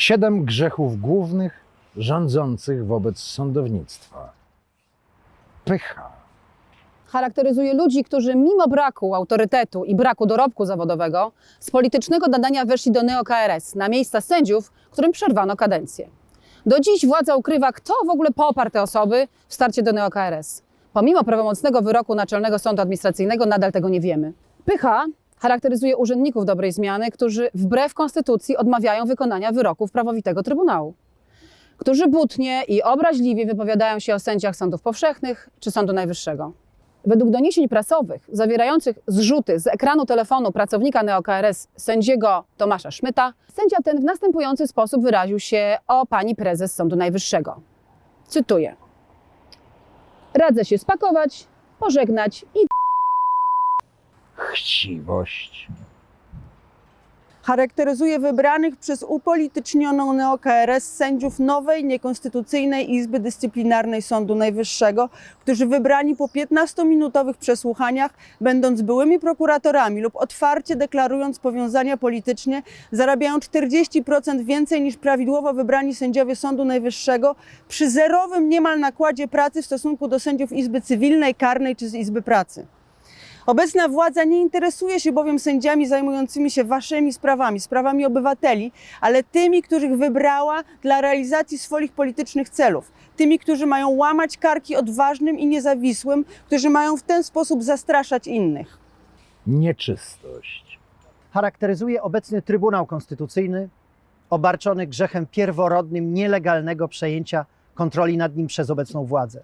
Siedem grzechów głównych rządzących wobec sądownictwa. Pycha, charakteryzuje ludzi, którzy mimo braku autorytetu i braku dorobku zawodowego z politycznego nadania weszli do neo-KRS na miejsca sędziów, którym przerwano kadencję. Do dziś władza ukrywa, kto w ogóle poparł te osoby w starcie do neo-KRS. Pomimo prawomocnego wyroku Naczelnego Sądu Administracyjnego nadal tego nie wiemy. Pycha charakteryzuje urzędników dobrej zmiany, którzy wbrew konstytucji odmawiają wykonania wyroków prawowitego Trybunału którzy butnie i obraźliwie wypowiadają się o sędziach sądów powszechnych czy Sądu Najwyższego. Według doniesień prasowych zawierających zrzuty z ekranu telefonu pracownika NeoKRS sędziego Tomasza Szmyta, sędzia ten w następujący sposób wyraził się o pani prezes Sądu Najwyższego. Cytuję. Radzę się spakować, pożegnać i chciwość, charakteryzuje wybranych przez upolitycznioną neo-KRS sędziów nowej, niekonstytucyjnej Izby Dyscyplinarnej Sądu Najwyższego, którzy wybrani po 15-minutowych przesłuchaniach, będąc byłymi prokuratorami lub otwarcie deklarując powiązania polityczne, zarabiają 40% więcej niż prawidłowo wybrani sędziowie Sądu Najwyższego przy zerowym niemal nakładzie pracy w stosunku do sędziów Izby Cywilnej, Karnej czy z Izby Pracy. Obecna władza nie interesuje się bowiem sędziami zajmującymi się waszymi sprawami, sprawami obywateli, ale tymi, których wybrała dla realizacji swoich politycznych celów. Tymi, którzy mają łamać karki odważnym i niezawisłym, którzy mają w ten sposób zastraszać innych. nieczystość, charakteryzuje obecny Trybunał Konstytucyjny, obarczony grzechem pierworodnym nielegalnego przejęcia kontroli nad nim przez obecną władzę.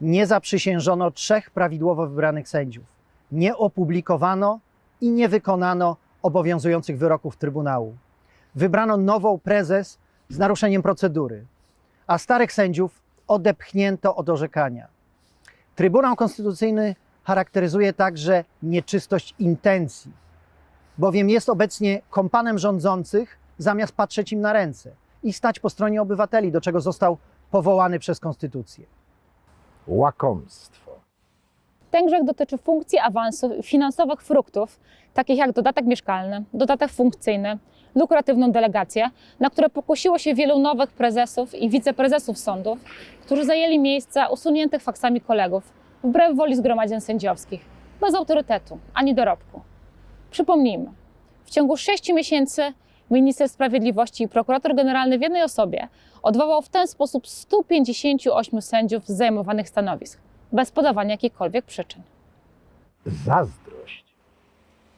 Nie zaprzysiężono trzech prawidłowo wybranych sędziów. Nie opublikowano i nie wykonano obowiązujących wyroków Trybunału. Wybrano nową prezes z naruszeniem procedury, a starych sędziów odepchnięto od orzekania. Trybunał Konstytucyjny charakteryzuje także nieczystość intencji bowiem jest obecnie kompanem rządzących, zamiast patrzeć im na ręce i stać po stronie obywateli, do czego został powołany przez konstytucję. łakomstwo, Ten grzech dotyczy funkcji, awansów i finansowych fruktów, takich jak dodatek mieszkalny, dodatek funkcyjny, lukratywną delegację, na które pokusiło się wielu nowych prezesów i wiceprezesów sądów, którzy zajęli miejsca usuniętych faksami kolegów, wbrew woli zgromadzeń sędziowskich, bez autorytetu ani dorobku. Przypomnijmy, w ciągu sześciu miesięcy minister sprawiedliwości i prokurator generalny w jednej osobie odwołał w ten sposób 158 sędziów z zajmowanych stanowisk, bez podawania jakichkolwiek przyczyn. zazdrość,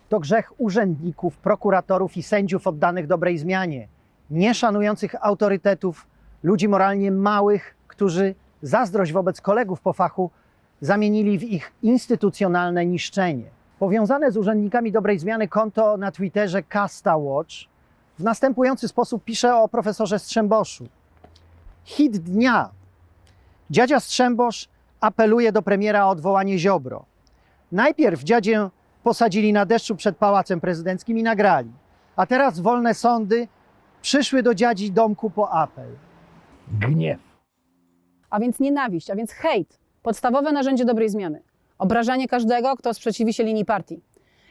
To grzech urzędników, prokuratorów i sędziów oddanych dobrej zmianie, nie szanujących autorytetów, ludzi moralnie małych, którzy zazdrość wobec kolegów po fachu zamienili w ich instytucjonalne niszczenie. Powiązane z urzędnikami dobrej zmiany konto na Twitterze Casta Watch w następujący sposób pisze o profesorze Strzemboszu. Hit dnia. Dziadzia Strzembosz apeluje do premiera o odwołanie Ziobro. Najpierw dziadzię posadzili na deszczu przed Pałacem Prezydenckim i nagrali. A teraz wolne sądy przyszły do dziadzi domku po apel. gniew, a więc nienawiść, a więc hejt, podstawowe narzędzie dobrej zmiany. Obrażanie każdego, kto sprzeciwi się linii partii.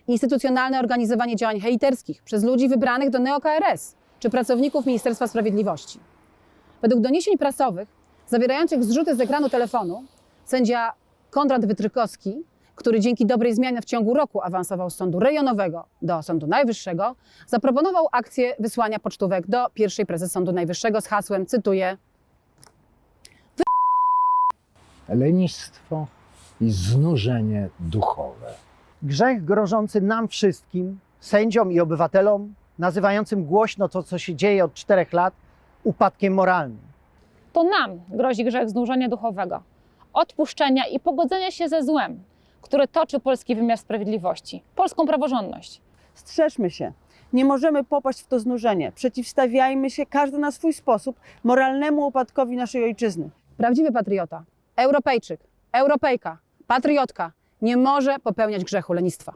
Instytucjonalne organizowanie działań hejterskich przez ludzi wybranych do NeoKRS czy pracowników Ministerstwa Sprawiedliwości. Według doniesień prasowych zawierających zrzuty z ekranu telefonu, sędzia Konrad Wytrykowski, który dzięki dobrej zmianie w ciągu roku awansował z sądu rejonowego do Sądu Najwyższego, zaproponował akcję wysłania pocztówek do pierwszej prezes Sądu Najwyższego z hasłem, cytuję, lenistwo i znużenie duchowe. Grzech grożący nam wszystkim, sędziom i obywatelom, nazywającym głośno to, co się dzieje od czterech lat, upadkiem moralnym. To nam grozi grzech znużenia duchowego, odpuszczenia i pogodzenia się ze złem, który toczy polski wymiar sprawiedliwości, polską praworządność. Strzeżmy się. Nie możemy popaść w to znużenie. Przeciwstawiajmy się, każdy na swój sposób, moralnemu upadkowi naszej ojczyzny. Prawdziwy patriota, Europejczyk, Europejka, patriotka nie może popełniać grzechu lenistwa.